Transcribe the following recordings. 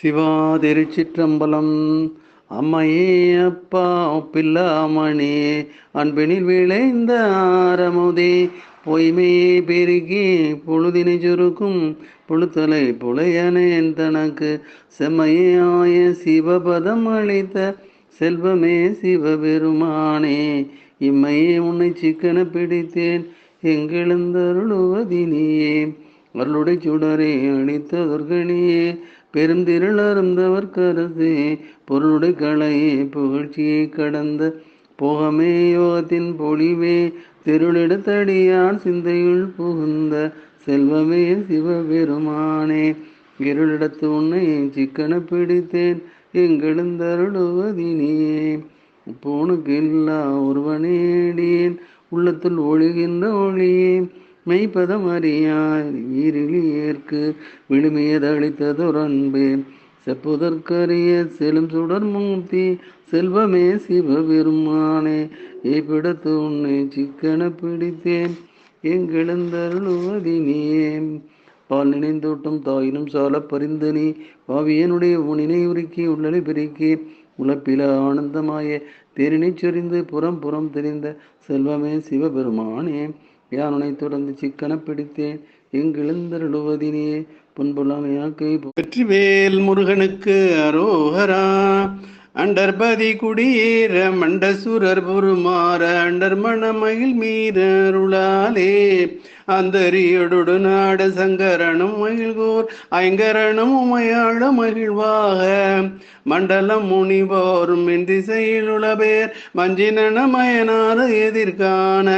சிவா திருச்சிற்றம்பலம் அம்மையே அப்பா பில்லாமணி அன்பினில் விளைந்த ஆரமுதே பொய்மையே பெருகி பொழுதினை சுருக்கும் புழுத்தலை புலையனேன் தனக்கு. செம்மையே ஆய சிவபதம் அளித்த செல்வமே சிவபெருமானே இம்மையே உன்னை சிக்கன பிடித்தேன் எங்கெழுந்தருளுவதினியே. அருளுடை சுடரே அணித்தவர்களே பெருந்திரள் அருந்தவர் கரசே பொருளுடை களையே புகழ்ச்சியை கடந்த போகமே யோகத்தின் பொழிவே திருளிடத்தடியான் சிந்தையுள் புகுந்த செல்வமே சிவபெருமானே. இருளிடத்து உன்னை சிக்கன பிடித்தேன் எங்கெழுந்தருளுவதினியே போனுக்கு இல்லா ஒருவனேடியேன் உள்ளத்தில் ஒழுகின்ற ஒளியே. மெய்ப்பதம் அறியாய் வீரிலியேற்கு விழுமியதளித்ததொரன்பே செப்புதற்கரிய செலும் சுடர் மூர்த்தி செல்வமே சிவபெருமானே ஏப்பிடத்து உன்னை சிக்கன பிடித்தேன். எங்கெழுந்தருளுவதினியே. பால் நினைந்தோட்டம் தாயினும் சால பரிந்து நீ. பாவியனுடைய உனினை உருக்கி உள்ளலை பெருக்கி. உழப்பில ஆனந்தமாய. தேரினை சொரிந்து புறம் புறம் தெரிந்த செல்வமே சிவபெருமானே. யானுனை தொடர்ந்து சிக்கன பிடித்தேன்? எங்கெழுந்தருளுவதினியே புன்புலாமையாக்கை வெற்றிவேல் முருகனுக்கு அரோகரா அண்டர்பதி குடியேற மண்டசுரர் புருமாற அண்டர் மணமகிழ் மீறருளாலே அந்தரியொடு நாட சங்கரனும் மகிழ்கோர் ஐங்கரனும் உமையாள மகிழ்வாக. மண்டலம் முனிவோரும் என் திசையில் உளபேர் மஞ்சினன மயனார எதிர்காண.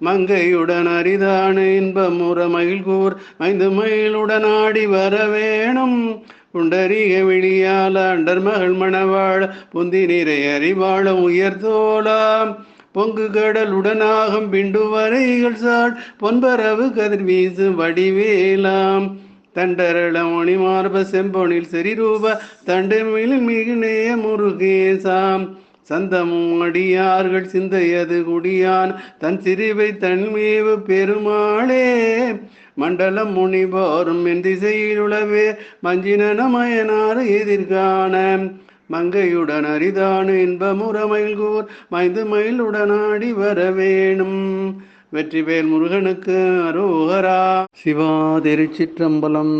மங்கையுடன் அரிதான இன்பமுற மகிழ்கூர் ஐந்து மயிலுடன் ஆடி வர வேணும். புண்டரீக விழியால அண்டர் மகள் மணவாழ. புந்தி நிறை அறிவாழ உயர்த்தோலாம் பொங்கு கடலுடனாகும் பிண்டு வரைகள் சாள் பொன்பரவு கதிர் வீசு வடிவேலாம். தண்டரள மொழி மார்ப செம்பொனில் செரிரூப தண்டு மிளில் மிகு நேய முருகேசாம். சந்தமும் அடியார்கள் சிந்தையது குடியான் தன் சிறுவை தன்மீவு பெருமாளே. மண்டலம் முனிவோரும் என் திசையில் உளவே மஞ்சினமயனார் எதிர்காண. மங்கையுடன் அரிதான இன்பமுறமையில் கூர் மைந்து மயிலுடனாடி வர வேணும் வெற்றிவேல் முருகனுக்கு அரோகரா. சிவா திருச்சிற்றம்பலம்.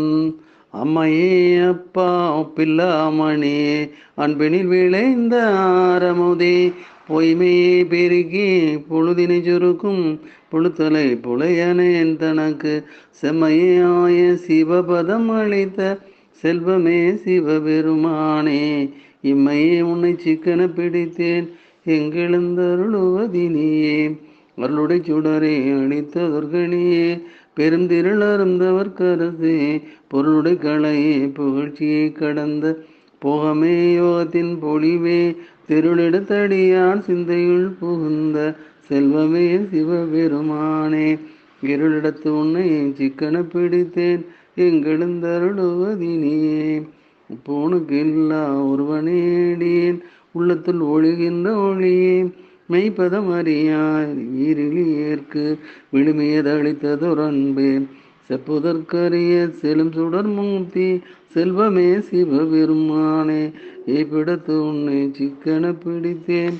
அம்மையே அப்பா பில்லாமணி அன்பினில் விளைந்த ஆரமுதே பொய்மையே பெருகி பொழுதினை சுருக்கும் புழுத்தலை புலையனேன் தனக்கு. செம்மையே ஆய சிவபதம் அளித்த செல்வமே சிவபெருமானே இம்மையே உன்னை சிக்கன பிடித்தேன் எங்கெழுந்தருளுவதினியே. அருளுடை சுடரே அளித்ததற்கனியே துர்கனியே அருந்தவர் கருதே பொருளுடை களையே புகழ்ச்சியை கடந்த போகமே யோகத்தின் பொழிவே. திருளிடத்தடியான் சிந்தையுள் புகுந்த செல்வமே சிவபெருமானே. இருளிடத்து உன்னை சிக்கன பிடித்தேன். எங்கெழுந்தருளுவதினியே. போனுக்கு இல்லா ஒருவனேடியேன். உள்ளத்தில் ஒழுகின்ற ஒளியே. மெய்ப்பதம் அறியாய் ஏற்கு விழுமியதளித்ததொரன்பே செப்புதற்கரிய செலும் சுடர் மூர்த்தி செல்வமே சிவபெருமானே ஏப்பிடத்து உன்னை சிக்கன பிடித்தேன்.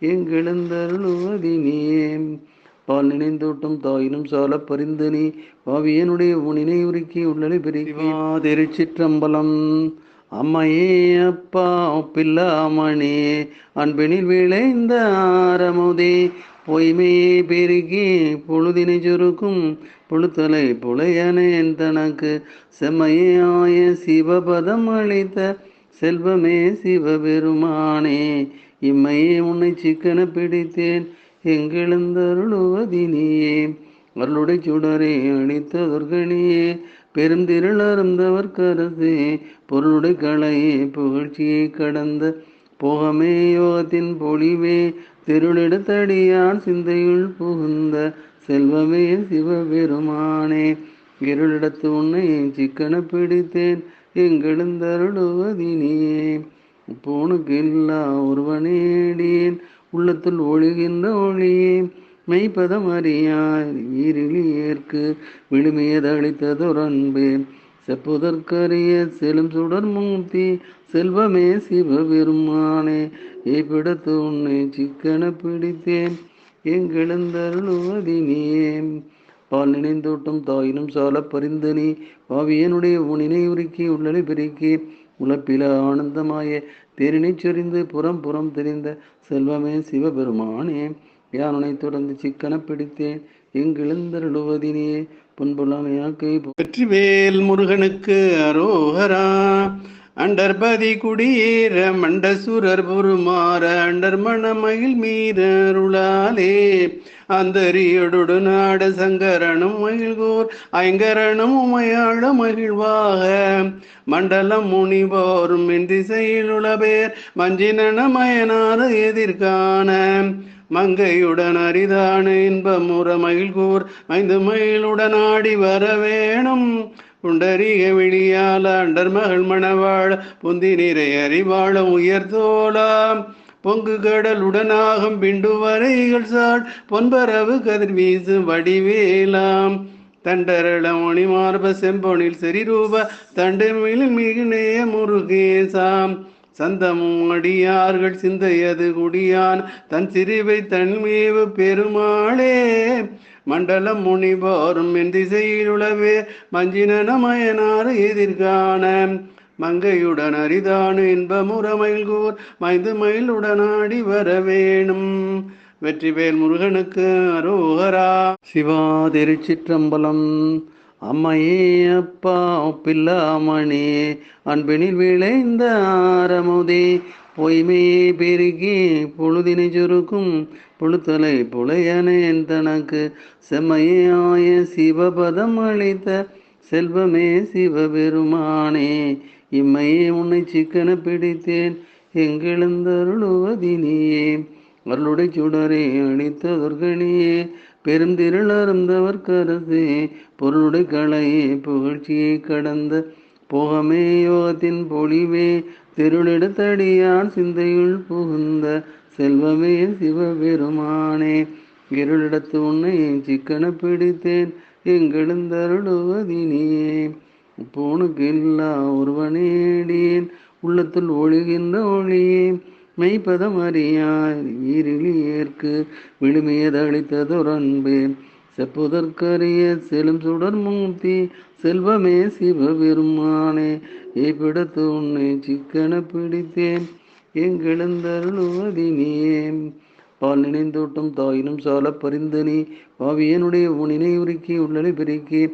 எங்கெழுந்தருளுவதினியே. பால் நினைந்தோட்டம் தாயினும் சால பரிந்தனி. பாவியனுடைய உனினை உருக்கி உள்ளலை பெருகி திருச்சிற்றம்பலம். அம்மையே அப்பா பில்லாமணி அன்பினில் விளைந்த ஆரமுதே பொய்மையே பெருகி பொழுதினை சுருக்கும் புழுத்தலை புலையனேன் தனக்கு. செம்மையே ஆய சிவபதம் அளித்த செல்வமே சிவபெருமானே இம்மையே உன்னை சிக்கன பிடித்தேன் எங்கெழுந்தருளுவதினியே. அருளுடை சுடரே அளித்ததற்கனியே பெருந்திருள் அருந்தவர் கருதே பொருளுடை களையே புகழ்ச்சியை கடந்த போகமே யோகத்தின் பொழிவே. திருளிடத்தடியான் சிந்தையுள் புகுந்த செல்வமே சிவபெருமானே. இருளிடத்து உன்னை சிக்கன பிடித்தேன். எங்கெழுந்தருளுவதினியே. போனுக்கு இல்லா ஒருவனேடியேன். உள்ளத்தில் ஒழுகின்ற ஒளியே. மெய்ப்பதம் அறியாய் வீரிலியேற்கு விழுமியதளித்ததொரன்பே செப்புதற்கரிய செலும் சுடர் மூர்த்தி செல்வமே சிவபெருமானே ஏப்பிடத்து உன்னை சிக்கன பிடித்தேன். எங்கெழுந்தருளுவதினியே. பால் நினைந்தோட்டம் தாயினும் சால பரிந்து நீ. பாவியனுடைய உனினை உருக்கி உள்ளலை பெருக்கி. உழப்பில ஆனந்தமாய தேரினை செறிந்து புறம் புறம் தெரிந்த செல்வமே சிவபெருமானே. யானுனை தொடர்ந்து சிக்கன பிடித்தேன்? எங்கெழுந்தருளுவதினே பொன்புலாமையாக்கை வெற்றிவேல் முருகனுக்கு அரோகரா அண்டர்பதி குடியேற மண்டசுரர் புருமாற அண்டர் மணமகிழ் மீறருளாலே அந்தரியோடு நாட சங்கரனும் மகிழ்கோர் ஐங்கரனும் உமையாள மகிழ்வாக. மண்டலம் முனிவோரும் என் திசையில் உளபேர் மஞ்சினன மயனார மங்கையுடன் அரிதான இன்பமுற மகிழ்கூர் ஐந்து மயிலுடன் ஆடி வர வேணும். புண்டரீக விழியால அண்டர் மகள் மணவாழ புந்தி நிறை அறிவாழ உயர்த்தோலாம். பொங்கு கடலுடனாகம் பிண்டு வரைகள் சாள் பொன்பரவு கதிர் வீசு வடிவேலாம். தண்டரள மணிமார்ப செம்பொனில் செரிரூப தண்டு மிகு நேய முருகேசாம். சந்தமும் அடியார்கள் சிந்தையது குடியான். தன் சிறிவை தன்மீவு பெருமாளே மண்டலம் முனிபோரும் என் திசையில் உளவே மஞ்சினமயனார் எதிர்கான மங்கையுடன் அரிதானு இன்பமுறமையில் கூர் மைந்து மயிலுடனாடி வர வேணும் வெற்றிவேல் முருகனுக்கு அரோகரா. சிவா திருச்சிற்றம்பலம். அம்மையே அப்பா பில்லாமணி அன்பினில் விளைந்த ஆரமுதே பொய்மையே பெருகி பொழுதினை சுருக்கும் புழுத்தலை புலையனேன் தனக்கு. செம்மையே ஆய சிவபதம் அளித்த செல்வமே சிவபெருமானே இம்மையே உன்னை சிக்கன பிடித்தேன் எங்கெழுந்தருளுவதினியே. அருளுடை சுடரே அளித்ததொர்கனியே பெருந்திரள் அருந்தவர் கருதே பொருளுடை களையே புகழ்ச்சியை கடந்த போகமே யோகத்தின் பொழிவே. திருளிடத்தடியான் சிந்தையுள் புகுந்த செல்வமே சிவபெருமானே. இருளிடத்து உன்னை சிக்கன பிடித்தேன். எங்கெழுந்தருளுவதினியே. போனுக்கு இல்லா ஒருவனேடியேன். உள்ளத்தில் ஒழுகின்ற ஒளியே. மெய்ப்பதம் அறியாய் வீரிலியேற்கு விழுமியதளித்ததொரன்பே செப்புதற்கரிய செலும் சுடர் மூர்த்தி செல்வமே சிவபெருமானே ஏப்பிடத்து உன்னை சிக்கன பிடித்தேன். எங்கெழுந்தருளுவதினியே. பால் நினைந்தோட்டம் தாயினும் சால பரிந்தனி பாவியனுடைய உனினை உருக்கி உள்ளலை பெருக்கி.